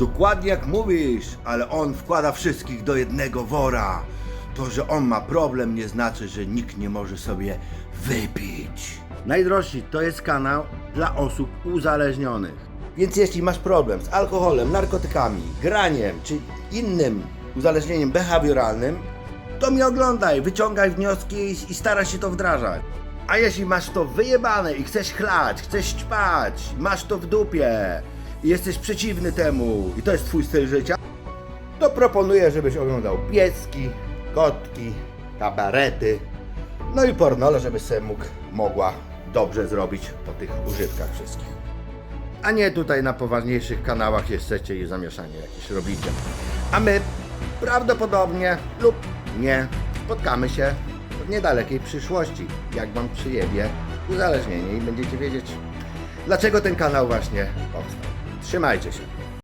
Dokładnie jak mówisz, ale on wkłada wszystkich do jednego wora. To, że on ma problem, nie znaczy, że nikt nie może sobie wypić. Najdrożsi to jest kanał dla osób uzależnionych. Więc jeśli masz problem z alkoholem, narkotykami, graniem czy innym uzależnieniem behawioralnym, to mnie oglądaj, wyciągaj wnioski i, i staraj się to wdrażać. A jeśli masz to wyjebane i chcesz chlać, chcesz ćpać, masz to w dupie i jesteś przeciwny temu i to jest twój styl życia, to proponuję, żebyś oglądał pieski, kotki, kabarety, no i pornole, żebyś sobie mógł, mogła dobrze zrobić po tych używkach wszystkich. A nie tutaj na poważniejszych kanałach jesteście i zamieszanie jakieś robicie. A my prawdopodobnie lub nie spotkamy się w niedalekiej przyszłości, jak wam przyjebie uzależnienie i będziecie wiedzieć, dlaczego ten kanał właśnie powstał. Trzymajcie się.